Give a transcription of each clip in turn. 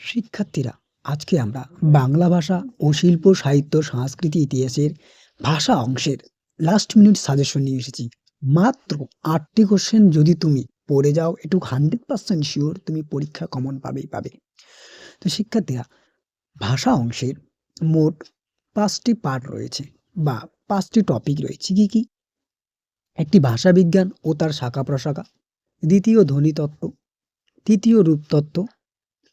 শিক্ষার্থীরা, আজকে আমরা বাংলা ভাষা ও শিল্প, সাহিত্য, সংস্কৃতি, ইতিহাসের ভাষা অংশের লাস্ট মিনিট সাজেশন নিয়ে এসেছি। মাত্র আটটি কোশ্চেন যদি তুমি পড়ে যাও, একটু হান্ড্রেড পার্সেন্ট শিওর তুমি পরীক্ষা কমন পাবেই পাবে। তো শিক্ষার্থীরা, ভাষা অংশের মোট পাঁচটি পার্ট রয়েছে বা পাঁচটি টপিক রয়েছে। কি কি? একটি ভাষা বিজ্ঞান ও তার শাখা প্রশাখা, দ্বিতীয় ধ্বনিতত্ত্ব তৃতীয় রূপতত্ত্ব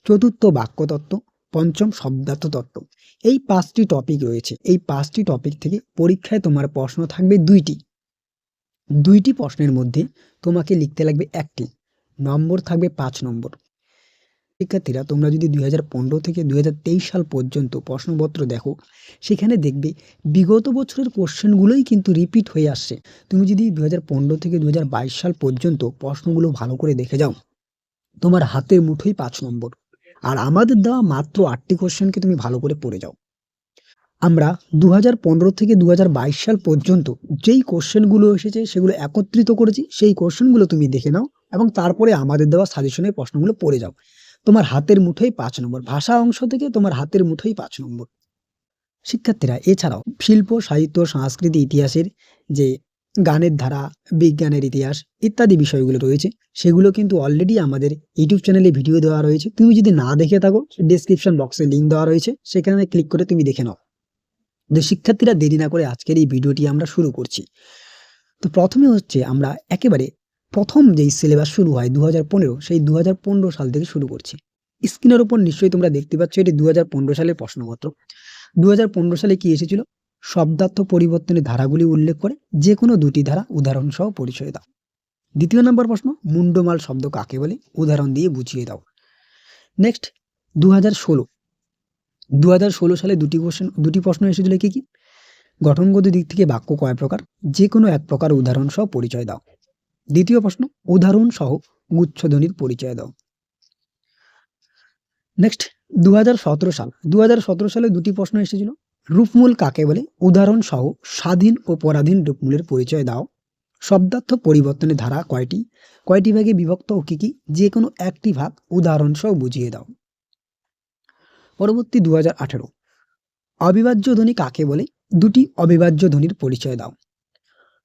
চতুর্থ বাক্যতত্ত্ব, পঞ্চম শব্দার্থ তত্ত্ব এই পাঁচটি টপিক রয়েছে। এই পাঁচটি টপিক থেকে পরীক্ষায় তোমার প্রশ্ন থাকবে দুইটি। দুইটি প্রশ্নের মধ্যে তোমাকে লিখতে লাগবে একটি। নম্বর থাকবে পাঁচ নম্বর। শিক্ষার্থীরা, তোমরা যদি দুই হাজার পনেরো থেকে দুই হাজার তেইশ সাল পর্যন্ত প্রশ্নপত্র দেখো, সেখানে দেখবে বিগত বছরের কোশ্চেনগুলোই কিন্তু রিপিট হয়ে আসছে। তুমি যদি দুই হাজার পনেরো থেকে দু হাজার বাইশ সাল পর্যন্ত প্রশ্নগুলো ভালো করে দেখে যাও, তোমার হাতের মুঠোই পাঁচ নম্বর। আর আমাদের দেওয়া মাত্র আটটি কোশ্চেনকে তুমি ভালো করে পড়ে যাও। আমরা দু হাজার পনেরো থেকে দু হাজার বাইশ সাল পর্যন্ত যেই কোশ্চেনগুলো এসেছে সেগুলো একত্রিত করেছি, সেই কোশ্চেনগুলো তুমি দেখে নাও এবং তারপরে আমাদের দেওয়া সাজেশনের প্রশ্নগুলো পড়ে যাও। তোমার হাতের মুঠোই পাঁচ নম্বর, ভাষা অংশ থেকে তোমার হাতের মুঠোই পাঁচ নম্বর। শিক্ষার্থীরা, এছাড়াও শিল্প, সাহিত্য, সংস্কৃতি, ইতিহাসের যে গানের ধারা, বিজ্ঞানের ইতিহাস ইত্যাদি বিষয়গুলো রয়েছে। সেগুলো কিন্তু অলরেডি আমাদের ইউটিউব চ্যানেলে ভিডিও দেওয়া রয়েছে। তুমি যদি না দেখে থাকো ডিসক্রিপশন বক্সে লিঙ্ক দেওয়া রয়েছে। সেখানে ক্লিক করে তুমি দেখে নাও। তো শিক্ষার্থীরা দেরি না করে আজকের এই ভিডিওটি আমরা শুরু করছি। তো প্রথমে হচ্ছে আমরা একেবারে প্রথম যেই সিলেবাস শুরু হয় দু হাজার পনেরো, সেই দু হাজার পনেরো সাল থেকে শুরু করছি। স্ক্রিনের উপর নিশ্চয়ই তোমরা দেখতে পাচ্ছ, এটি দু হাজার পনেরো সালের প্রশ্নপত্র। দু হাজার পনেরো সালে কি এসেছিল? শব্দার্থ পরিবর্তনের ধারাগুলি উল্লেখ করে যে কোনো দুটি ধারা উদাহরণ সহ পরিচয় দাও। দ্বিতীয় নম্বর প্রশ্ন, মুন্ডমাল শব্দ কাকে বলে? উদাহরণ দিয়ে বুঝিয়ে দাও। নেক্সট দু হাজার ষোলো। দু হাজার ষোলো সালে দুটি কোশ্চেন দুটি প্রশ্ন এসেছিল কি কি? গঠনগত দিক থেকে বাক্য কয় প্রকার? যে কোনো এক প্রকার উদাহরণ সহ পরিচয় দাও। দ্বিতীয় প্রশ্ন, উদাহরণ সহ গুচ্ছধ্বনির পরিচয় দাও। নেক্সট দু হাজার সতেরো সাল। দু হাজার সতেরো সালে দুটি প্রশ্ন এসেছিল। রূপমূল কাকে বলে? উদাহরণ সহ স্বাধীন ও পরাধীন রূপমূলের পরিচয় দাও। শব্দার্থ পরিবর্তনের ধারা কয়টি? কয়টি ভাগে বিভক্ত ও কী কী? যে কোনো একটি ভাগ উদাহরণ সহ বুঝিয়ে দাও। পরবর্তী দু হাজার আঠেরো। অবিভাজ্য ধ্বনি কাকে বলে? দুটি অবিভাজ্য ধ্বনির পরিচয় দাও।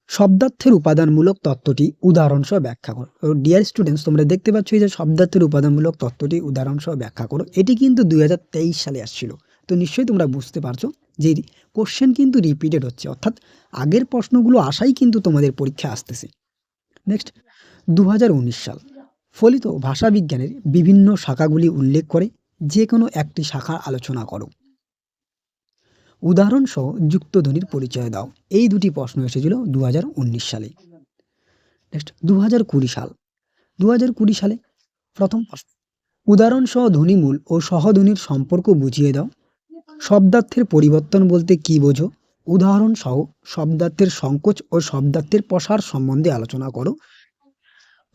শব্দার্থের উপাদানমূলক তত্ত্বটি উদাহরণসহ ব্যাখ্যা করো। ডিয়ার স্টুডেন্টস তোমরা দেখতে পাচ্ছ যে শব্দার্থের উপাদানমূলক তত্ত্বটি উদাহরণসহ ব্যাখ্যা করো। এটি কিন্তু দুই হাজার তেইশ সালে আসছিল। তো নিশ্চয়ই তোমরা বুঝতে পারছ যে কোশ্চেন কিন্তু রিপিটেড হচ্ছে, অর্থাৎ আগের প্রশ্নগুলো আসাই কিন্তু তোমাদের পরীক্ষা আসতেছে। নেক্সট দু হাজার উনিশ সাল। ফলিত ভাষাবিজ্ঞানের বিভিন্ন শাখাগুলি উল্লেখ করে যে কোনো একটি শাখার আলোচনা করো। উদাহরণসহ যুক্তধ্বনির পরিচয় দাও। এই দুটি প্রশ্ন এসেছিল দু হাজার উনিশ সালে। নেক্সট দু কুড়ি সাল। দু কুড়ি সালে প্রথম প্রশ্ন। উদাহরণসহ ধ্বনিমূল ও সহধ্বনির সম্পর্ক বুঝিয়ে দাও। শব্দার্থের পরিবর্তন বলতে কী বোঝো? উদাহরণসহ শব্দার্থের সংকোচ ও শব্দার্থের প্রসার সম্বন্ধে আলোচনা করো।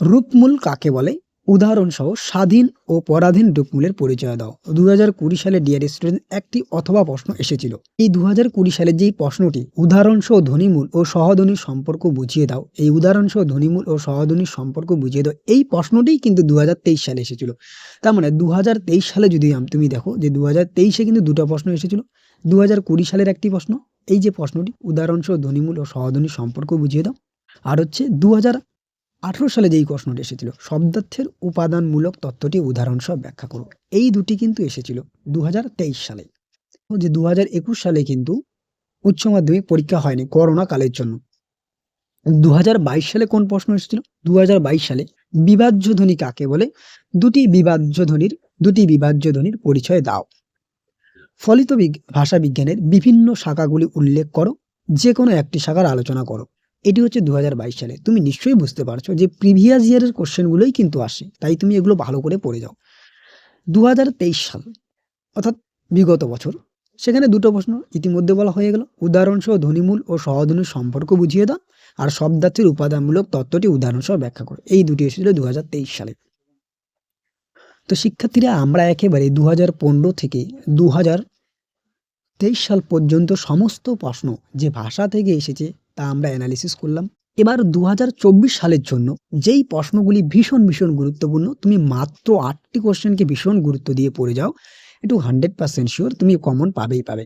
রূপমূল কাকে বলে? উদাহরণ সহ স্বাধীন ও পরাধীন রূপমূলের পরিচয় দাও। দু হাজার কুড়ি সালে ডিয়ার স্টুডেন্ট একটি অথবা প্রশ্ন এসেছিল। এই দু হাজার কুড়ি সালের যেই প্রশ্নটি উদাহরণ সহ ধ্বনিমূল ও সহধ্বনির সম্পর্ক বুঝিয়ে দাও, এই উদাহরণ সহ ধ্বনিমূল ও সহধ্বনির সম্পর্ক বুঝিয়ে দাও, এই প্রশ্নটিই কিন্তু দু হাজার তেইশ সালে এসেছিল। তার মানে দু হাজার তেইশ সালে যদি তুমি দেখো যে দু তেইশে কিন্তু দুটো প্রশ্ন এসেছিল। দু হাজার কুড়ি সালের একটি প্রশ্ন, এই যে প্রশ্নটি উদাহরণ সহ ধ্বনিমূল ও সহধ্বনির সম্পর্ক বুঝিয়ে দাও। আর হচ্ছে দু হাজার আঠেরো সালে যেই প্রশ্নটি এসেছিল, শব্দার্থের উপাদানমূলক তত্ত্বটি উদাহরণসহ ব্যাখ্যা করো। এই দুটি কিন্তু এসেছিল দু হাজার তেইশ সালে। যে দু হাজার একুশ সালে কিন্তু উচ্চ মাধ্যমিক পরীক্ষা হয়নি করোনা কালের জন্য। দু হাজার বাইশ সালে কোন প্রশ্ন এসেছিল? দু হাজার বাইশ সালে বিভাজ্য ধ্বনি কাকে বলে? দুটি বিভাজ্য ধ্বনির, দুটি বিভাজ্য ধ্বনির পরিচয় দাও। ফলিত ভাষা বিজ্ঞানের বিভিন্ন শাখাগুলি উল্লেখ করো যে কোনো একটি শাখার আলোচনা করো। এটি হচ্ছে দু হাজার বাইশ সালে। তুমি নিশ্চয়ই বুঝতে পারছ যে প্রিভিয়াস ইয়ারের কোশ্চেনগুলোই কিন্তু আসে, তাই তুমি এগুলো ভালো করে পড়ে যাও। দু হাজার তেইশ সাল, অর্থাৎ বিগত বছর, সেখানে দুটো প্রশ্ন ইতিমধ্যে বলা হয়ে গেল। উদাহরণসহ ধ্বনিমূল ও সহধ্বনির সম্পর্ক বুঝিয়ে দাও, আর শব্দার্থের উপাদানমূলক তত্ত্বটি উদাহরণসহ ব্যাখ্যা করো। এই দুটি এসেছিল দু হাজার তেইশ সালে। তো শিক্ষার্থীরা, আমরা একেবারে দু হাজার পনেরো থেকে দু তেইশ সাল পর্যন্ত সমস্ত প্রশ্ন যে ভাষা থেকে এসেছে তা আমরা অ্যানালিসিস করলাম। এবার দু হাজার চব্বিশ সালের জন্য যেই প্রশ্নগুলি ভীষণ ভীষণ গুরুত্বপূর্ণ, তুমি মাত্র আটটি কোশ্চেনকে ভীষণ গুরুত্ব দিয়ে পড়ে যাও, একটু হান্ড্রেড পার্সেন্ট শিওর তুমি কমন পাবেই পাবে।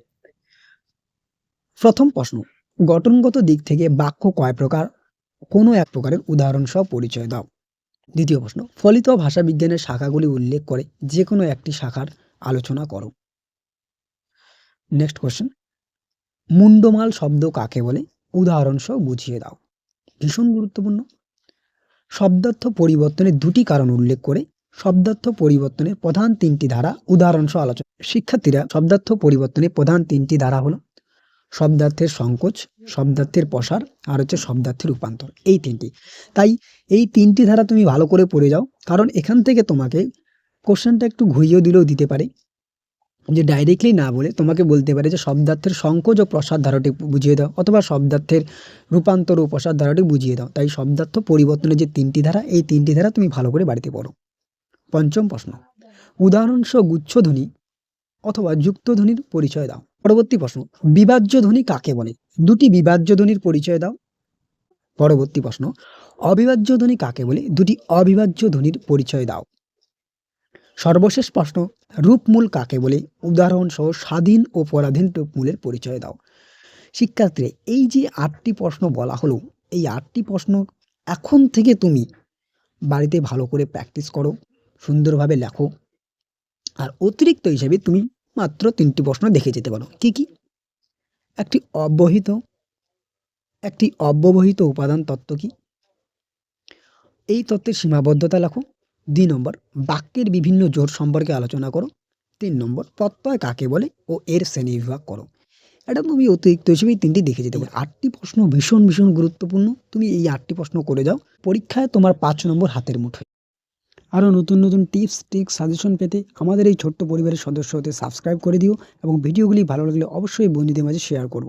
প্রথম প্রশ্ন, গঠনগত দিক থেকে বাক্য কয় প্রকার? কোনো এক প্রকারের উদাহরণ সহ পরিচয় দাও। দ্বিতীয় প্রশ্ন, ফলিত ভাষাবিজ্ঞানের শাখাগুলি উল্লেখ করে যে কোনো একটি শাখার আলোচনা করো। নেক্সট কোশ্চেন মুন্ডমাল শব্দ কাকে বলে? উদাহরণ সহ বুঝিয়ে দাও। ভীষণ গুরুত্বপূর্ণ। শব্দার্থ পরিবর্তনের দুটি কারণ উল্লেখ করে শব্দার্থ পরিবর্তনের প্রধান তিনটি ধারা উদাহরণ সহ আলোচনা। শিক্ষার্থীরা শব্দার্থ পরিবর্তনের প্রধান তিনটি ধারা হলো শব্দার্থের সংকোচ, শব্দার্থের প্রসার আর হচ্ছে শব্দার্থের রূপান্তর। এই তিনটি। তাই এই তিনটি ধারা তুমি ভালো করে পড়ে যাও, কারণ এখান থেকে তোমাকে কোশ্চেনটা একটু ঘুরিয়েও দিলেও দিতে পারে। যে ডাইরেক্টলি না বলে তোমাকে বলতে পারে যে শব্দার্থের সংকোচ ও প্রসার ধারাটি বুঝিয়ে দাও অথবা শব্দার্থের রূপান্তর ও প্রসার ধারাটি বুঝিয়ে দাও। তাই শব্দার্থ পরিবর্তনের যে তিনটি ধারা, এই তিনটি ধারা তুমি ভালো করে বাড়িতে পড়ো। পঞ্চম প্রশ্ন। উদাহরণসহ গুচ্ছধ্বনি অথবা যুক্তধ্বনির পরিচয় দাও। পরবর্তী প্রশ্ন, বিভাজ্য ধ্বনি কাকে বলে? দুটি বিভাজ্য ধ্বনির পরিচয় দাও। পরবর্তী প্রশ্ন, অবিভাজ্য ধ্বনি কাকে বলে? দুটি অবিভাজ্য ধ্বনির পরিচয় দাও। সর্বশেষ প্রশ্ন, রূপমূল কাকে বলে? উদাহরণ সহ স্বাধীন ও পরাধীন রূপমূলের পরিচয় দাও। শিক্ষার্থীরা, এই যে আটটি প্রশ্ন বলা হলো, এই আটটি প্রশ্ন এখন থেকে তুমি বাড়িতে ভালো করে প্র্যাকটিস করো, সুন্দরভাবে লেখো, আর অতিরিক্ত হিসেবে তুমি মাত্র তিনটি প্রশ্ন দেখে যেতে পারো। কি কি? একটি অব্যবহিত একটি অব্যবহিত উপাদান তত্ত্ব কি? এই তত্ত্বের সীমাবদ্ধতা লেখো। দুই নম্বর বাক্যের বিভিন্ন জোর সম্পর্কে আলোচনা করো। তিন নম্বর প্রত্যয় কাকে বলে ও এর শ্রেণি বিভাগ করো। এটা তুমি অতিরিক্ত হিসেবে তিনটি দেখে যেতে পারো আটটি প্রশ্ন ভীষণ ভীষণ গুরুত্বপূর্ণ। তুমি এই আটটি প্রশ্ন করে যাও। পরীক্ষায় তোমার পাঁচ নম্বর হাতের মুঠোয়। আরও নতুন নতুন টিপস ট্রিক্স সাজেশন পেতে আমাদের এই ছোট্ট পরিবারের সদস্য হতে সাবস্ক্রাইব করে দিও এবং ভিডিওগুলি ভালো লাগলে অবশ্যই বন্ধুদের মাঝে শেয়ার করো।